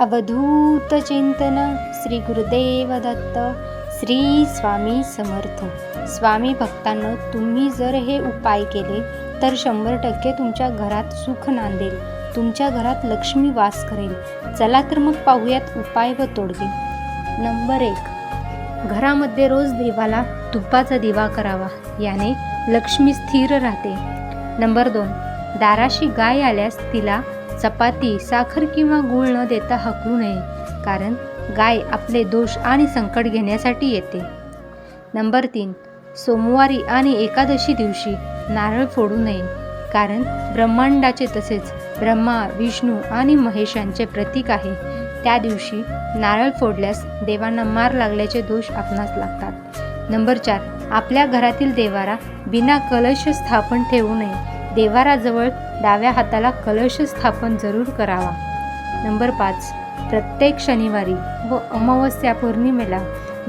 अवधूत चिंतन श्री गुरुदेव दत्त श्री स्वामी समर्थ. स्वामी भक्तांनो तुम्ही जर हे उपाय केले तर शंभर टक्के तुमच्या घरात सुख नांदेल. तुमच्या घरात लक्ष्मी वास करेल. चला तर मग पाहूयात उपाय व तोडगे. नंबर एक. घरामध्ये रोज देवाला तुपाचा दिवा करावा याने लक्ष्मी स्थिर राहते. नंबर दोन. दाराशी गाय आल्यास तिला चपाती साखर किंवा गूळ न देता हकलू नये कारण गाय आपले दोष आणि संकट घेण्यासाठी येते. नंबर तीन सोमवारी आणि एकादशी दिवशी नारळ फोडू नये कारण ब्रह्मांडाचे तसेच ब्रह्मा विष्णू आणि महेश यांचे प्रतीक आहे. त्या दिवशी नारळ फोडल्यास देवांना मार लागल्याचे दोष आपणास लागतात. नंबर चार आपल्या घरातील देवारा बिना कलश स्थापन ठेवू नये. देवाराजवळ डाव्या हाताला कलश स्थापन जरूर करावा. नंबर पाच. प्रत्येक शनिवारी व अमावस्या पौर्णिमेला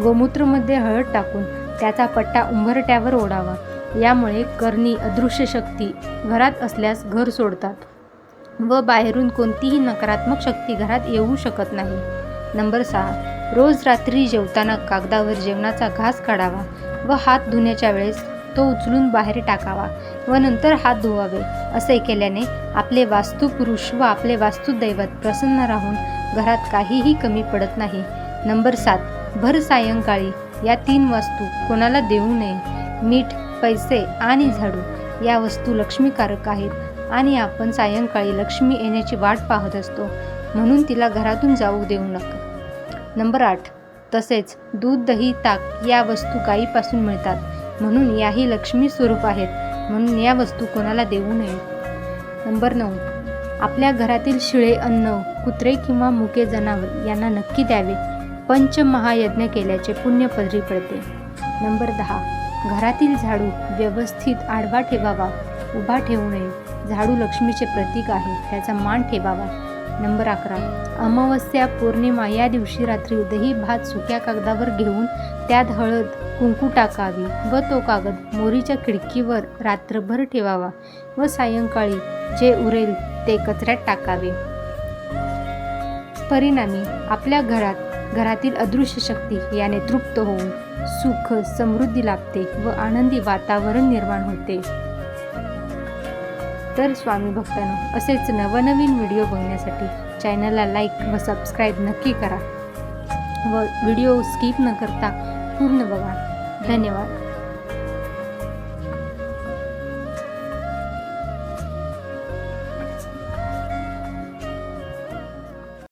गोमूत्रमध्ये हळद टाकून त्याचा पट्टा उंबरट्यावर ओढावा. यामुळे करणी अदृश्य शक्ती घरात असल्यास घर सोडतात व बाहेरून कोणतीही नकारात्मक शक्ती घरात येऊ शकत नाही. नंबर सहा. रोज रात्री जेवताना कागदावर जेवणाचा घास काढावा व हात धुण्याच्या वेळेस तो उचलून बाहेर टाकावा व नंतर हात धुवावे असे केल्याने आपले वास्तुपुरुष व आपले वास्तुदैवत प्रसन्न राहून घरात काहीही कमी पडत नाही. नंबर सात भर सायंकाळी. या तीन वस्तू कोणाला देऊ नये. मीठ पैसे आणि झाडू या वस्तू लक्ष्मीकारक आहेत आणि आपण सायंकाळी लक्ष्मी येण्याची वाट पाहत असतो म्हणून तिला घरातून जाऊ देऊ नका. नंबर आठ तसेच दूध दही ताक या वस्तू गायीपासून मिळतात. म्हणून याही लक्ष्मी स्वरूप आहेत. म्हणून या वस्तू कोणाला देऊ नये. नंबर नऊ. आपल्या घरातील शिळे अन्न कुत्रे किंवा मुके जनावर यांना नक्की द्यावे. पंचमहायज्ञ केल्याचे पुण्य पदरी पडते. नंबर दहा. घरातील झाडू व्यवस्थित आडवा ठेवावा. उभा ठेवू नये. झाडू लक्ष्मीचे प्रतीक आहे त्याचा मान ठेवावा. नंबर अकरा. अमावस्या पौर्णिमा या दिवशी रात्री दही भात सुक्या कागदावर घेऊन त्यात हळद कुंकू टाकावी व तो कागद मोरीच्या खिडकीवर रात्रभर ठेवावा व सायंकाळी जे उरेल ते कचऱ्यात टाकावे. परिणामी आपल्या घरात घरातील अदृश्य शक्ती याने तृप्त होऊन सुख समृद्धी लाभते व आनंदी वातावरण निर्माण होते. तर स्वामी भक्तांनो असेच नवनवीन व्हिडिओ बघण्यासाठी चॅनलला लाईक व सबस्क्राईब नक्की करा व व्हिडिओ स्किप न करता पूर्ण बघा. धन्यवाद.